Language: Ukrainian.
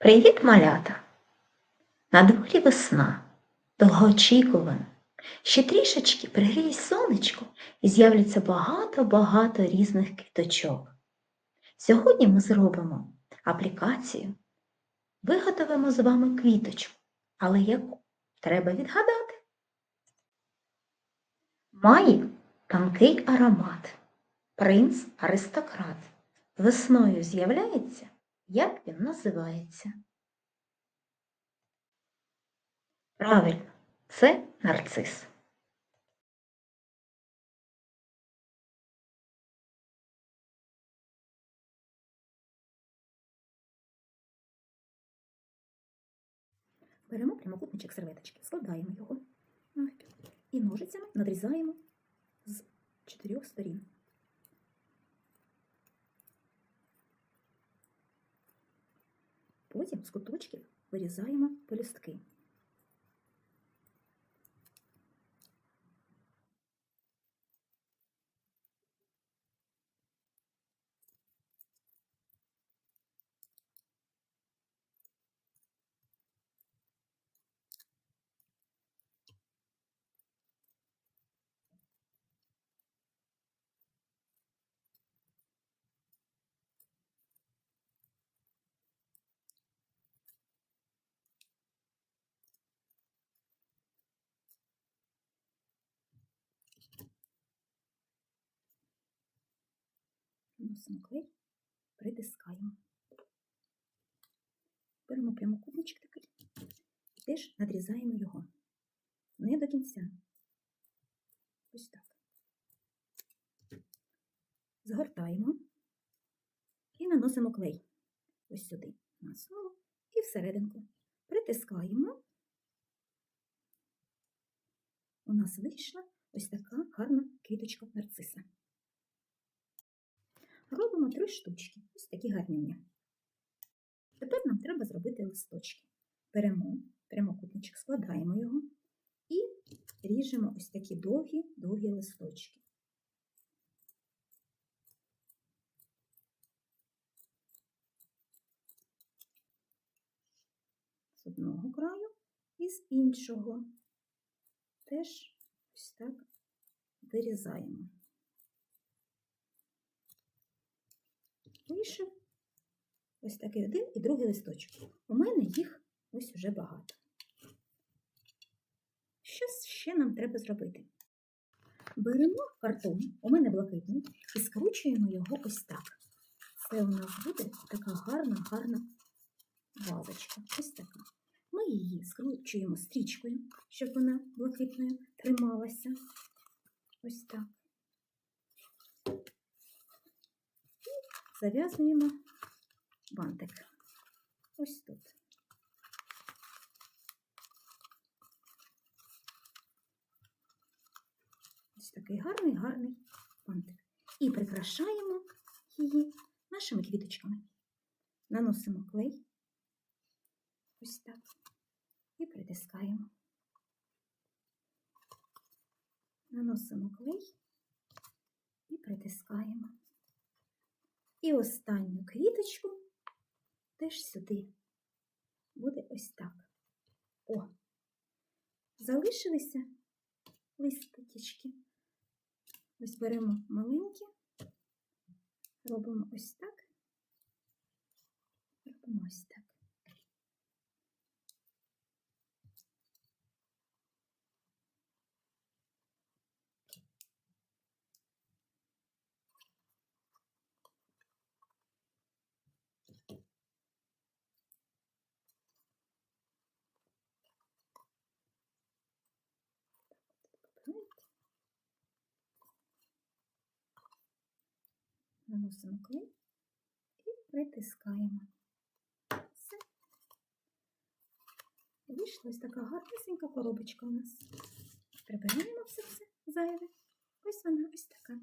Привіт, малята! На дворі весна, довгоочікувана. Ще трішечки пригріє сонечко і з'являться багато-багато різних квіточок. Сьогодні ми зробимо аплікацію, виготовимо з вами квіточку, але яку треба відгадати. Має тонкий аромат, принц аристократ. Весною з'являється, як він називається. Правильно, це нарцис. Беремо прямокутничок серветочки, складаємо його і ножицями надрізаємо з чотирьох сторін. Потім з куточків вирізаємо пелюстки. Наносимо клей, притискаємо. Беремо прямокутничок такий і теж надрізаємо його. Не до кінця. Ось так. Згортаємо і наносимо клей. Ось сюди, на основу і всерединку. Притискаємо. У нас вийшла ось така гарна квіточка нарциса. Робимо три штучки, ось такі гарнюні. Тепер нам треба зробити листочки. Беремо прямокутничок, складаємо його і ріжемо ось такі довгі-довгі листочки. З одного краю і з іншого. Теж ось так вирізаємо. Вийшов ось такий один і другий листочок. У мене їх ось уже багато. Що ще нам треба зробити? Беремо картон, у мене блакитний, і скручуємо його ось так. Це у нас буде така гарна, гарна вазочка. Ось така. Ми її скручуємо стрічкою, щоб вона блакитною трималася. Ось так. Зав'язуємо бантик. Ось тут. Ось такий гарний, гарний бантик. І прикрашаємо її нашими квіточками. Наносимо клей. Ось так. І притискаємо. Наносимо клей і притискаємо. І останню квіточку теж сюди. Буде ось так. О! Залишилися листочки. Ось беремо маленькі, робимо ось так, робимо ось так. Наносимо клей і притискаємо. Все. Вийшла ось така гарнесенька коробочка у нас. Прибираємо все це зайве. Ось вона ось така.